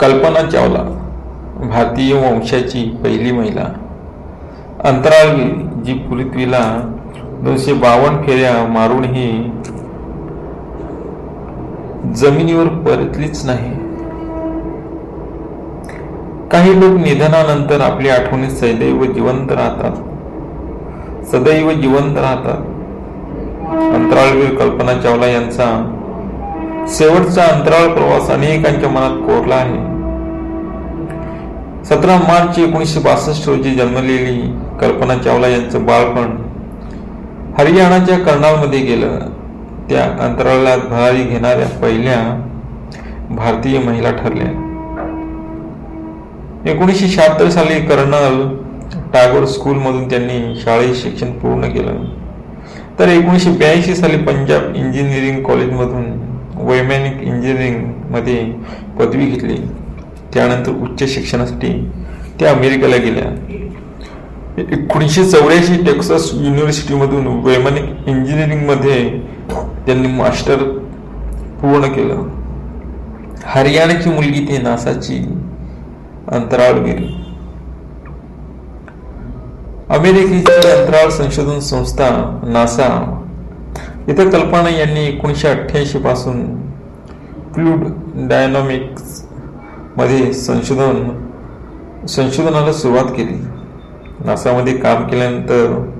कल्पना चावला. भारतीय वंशाची पहिली महिला. अंतराळवीर जी पृथ्वीला दोनशे बावन्न फेऱ्या मारूनही जमिनीवर परतलीच नाही. काही लोक निधनानंतर आपली आठवणी सदैव जिवंत राहतात. सदैव जिवंत राहतात. अंतराळवीर कल्पना चावला यांचा शेवटचा अंतराळ प्रवास अनेकांच्या मनात कोरला आहे. सतरा मार्च एकोणीसशे बासष्ट रोजी जन्मलेली कल्पना चावला यांचं बाळपण हरियाणाच्या कर्नालमध्ये गेलं. त्या अंतराळात भरारी घेणाऱ्या पहिल्या भारतीय महिला ठरल्या. एकोणीसशे शहात्तर साली कर्नल टागोर स्कूलमधून त्यांनी शाळेत शिक्षण पूर्ण केलं. तर एकोणीसशे ब्याऐंशी साली पंजाब इंजिनिअरिंग कॉलेजमधून वैमानिक इंजिनिअरिंगमध्ये पदवी घेतली. त्यानंतर उच्च शिक्षणासाठी त्या अमेरिकेला गेल्या. एकोणीसशे चौऱ्याऐंशी टेक्सास युनिव्हर्सिटीमधून वैमानिक इंजिनिअरिंगमध्ये त्यांनी मास्टर पूर्ण केलं. हरियाणाची मुलगी ते नासाची अंतराळवीर अमेरिकेची अंतराळ संशोधन संस्था नासा इथं कल्पना यांनी एकोणीसशे अठ्ठ्याऐंशी पासून फ्लूड डायनॉमिक्समध्ये संशोधन संशोधनाला सुरुवात केली. नासामध्ये काम केल्यानंतर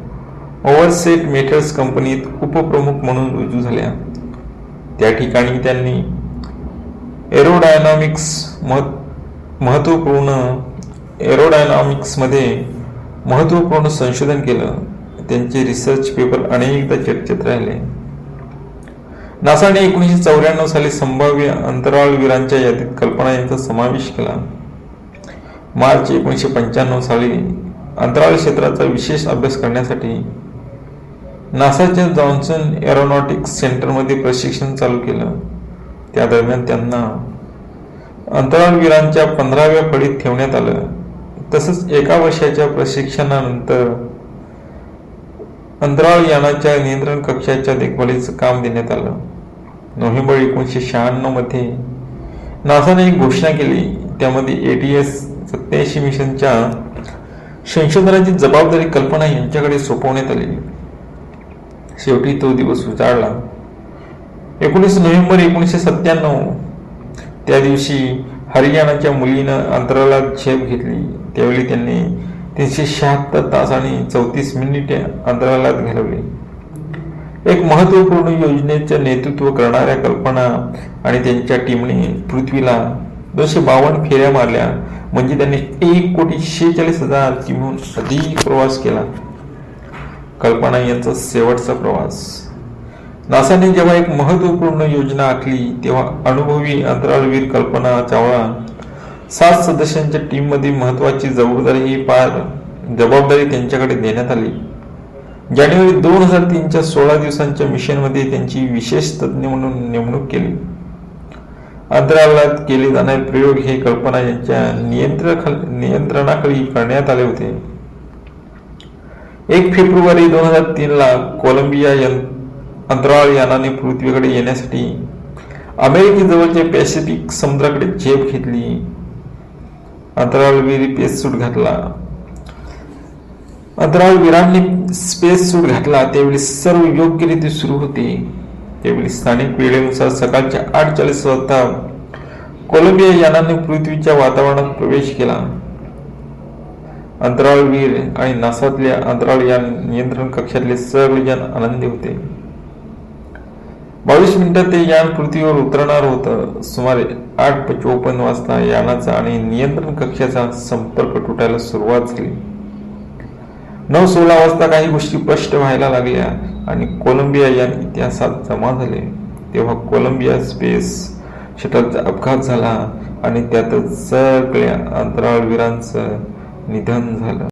ओव्हरसेट मेटर्स कंपनीत उपप्रमुख म्हणून रुजू झाल्या. त्या ठिकाणी त्यांनी एरोडायनॉमिक्स मह महत्त्वपूर्ण एरोडायनॉमिक्समध्ये महत्त्वपूर्ण संशोधन केलं. त्यांचे रिसर्च पेपर अनेकदा चर्चेत राहिले. नासाने एकोणीसशे चौऱ्याण्णव साली संभाव्य अंतराळवीरांच्या यादीत कल्पना यांचा समावेश केला. मार्च एकोणीसशे पंच्याण्णव साली अंतराळ क्षेत्राचा विशेष अभ्यास करण्यासाठी नासाच्या जॉन्सन एरोनॉटिक्स सेंटरमध्ये प्रशिक्षण चालू केलं. त्या दरम्यान त्यांना अंतराळवीरांच्या पंधराव्या फळीत ठेवण्यात आलं. तसंच एका वर्षाच्या प्रशिक्षणानंतर अंतराळ यानाच्या नियंत्रण कक्षाच्या देखभालीचं काम देण्यात आलं. नोव्हेंबर एकोणीसशे शहाण्णवमध्ये नासाने एक घोषणा केली. त्यामध्ये एटीएस सत्याऐंशी मिशनच्या संशोधनाची जबाबदारी कल्पना यांच्याकडे सोपवण्यात आली. शेवटी तो दिवस उजाडला एकोणीस नोव्हेंबर एकोणीसशे सत्त्याण्णव त्या दिवशी हरियाणाच्या मुलीनं अंतराळात झेप घेतली. त्यावेळी त्यांनी तीनशे शहात्तर तास आणि चौतीस मिनिटे अंतराळात घालवली एक महत्त्वपूर्ण योजनेचं नेतृत्व करणाऱ्या कल्पना आणि त्यांच्या टीमने पृथ्वीला दोनशे बावन्न फेऱ्या मारल्या म्हणजे त्यांनी एक कोटी शेहेचाळीस हजार किमून अधिक प्रवास केला. कल्पना यांचा शेवटचा प्रवास. नासाने जेव्हा एक महत्त्वपूर्ण योजना आखली तेव्हा अनुभवी अंतराळवीर कल्पना चावला सात सदस्यांच्या टीममध्ये महत्वाची जबाबदारी ही पार जबाबदारी त्यांच्याकडे देण्यात आली. जानेवारी दोन हजार तीनच्या सोळा दिवसांच्या मिशनमध्ये त्यांची विशेष तज्ज्ञ म्हणून नेमणूक केली. अंतराळात केले जाणारे प्रयोग हे कल्पना यांच्या नियंत्रण नियंत्रणाखाली करण्यात आले होते. एक फेब्रुवारी दोन हजार तीनला कोलंबिया अंतराळ यानाने पृथ्वीकडे येण्यासाठी अमेरिकेजवळच्या पॅसिफिक समुद्राकडे झेप घेतली. अंतराळवीर स्पेस सूट घातला. अंतराळवीरांनी स्पेस सूट घातला त्यावेळी सर्व योग्यरीती सुरू होते. त्यावेळी स्थानिक वेळेनुसार सकाळच्या आठ चाळीस वाजता कोलंबिया यानाने पृथ्वीच्या वातावरणात प्रवेश केला. अंतराळवीर आणि नासातल्या अंतराळ यान नियंत्रण कक्षातले सर्वजण आनंदी होते. बावीस मिनिटात ते यान पृथ्वीवर उतरणार होतं. सुमारे आठ चोपन्न वाजता यानाचा आणि नियंत्रण कक्षाचा संपर्क तुटायला सुरुवात झाली. नऊ सोळा वाजता काही गोष्टी स्पष्ट व्हायला लागल्या आणि कोलंबिया यान इतिहासात जमा झाले. तेव्हा कोलंबिया स्पेस शटलचा अपघात झाला आणि त्यातच सगळ्या अंतराळवीरांचं निधन झालं.